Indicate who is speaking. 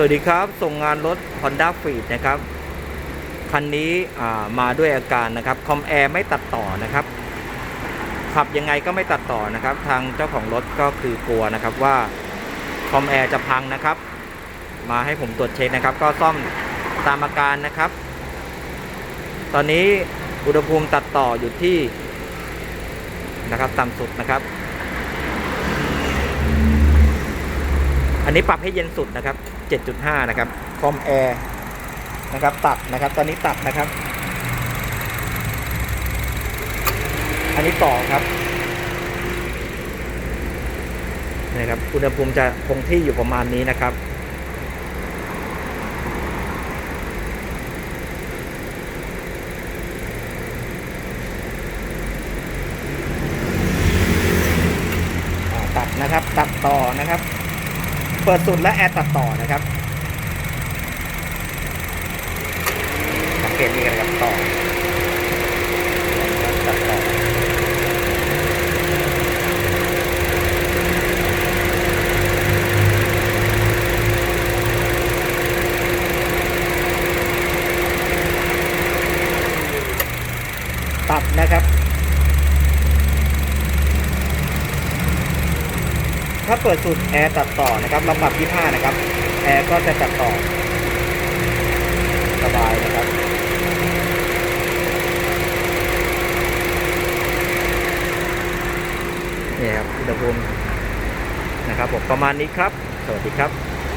Speaker 1: สวัสดีครับ ส่งงานรถ Honda f e e d นะครับ คันนี้มาด้วยอาการนะครับ คอมแอร์ไม่ตัดต่อนะครับ ขับยังไงก็ไม่ตัดต่อนะครับ ทางเจ้าของรถก็คือกลัวนะครับว่าคอมแอร์จะพังนะครับ มาให้ผมตรวจเช็คนะครับ ก็ซ่อมตามอาการนะครับ ตอนนี้อุณหภูมิตัดต่ออยู่ที่นะครับต่ำสุดนะครับ อันนี้ปรับให้เย็นสุดนะครับ 7.5 นะครับ คอมแอร์นะครับ ตัดนะครับ ตอนนี้ตัดนะครับ อันนี้ต่อครับนี่ครับ อุณหภูมิจะคงที่อยู่ประมาณนี้นะครับตัดนะครับ ตัดต่อนะครับ เปิดสุดและแอร์ตัดต่อนะครับสังเกตนี่กันนะครับต่อตัดต่อตัดนะครับ ถ้าเปิดสูตรแอร์ตัดต่อนะครับเราปรับ25นะครับแอร์ก็จะตัดต่อ สบายนะครับ นี่ครับอุณหภูมินะครับผมประมาณนี้ครับ สวัสดีครับ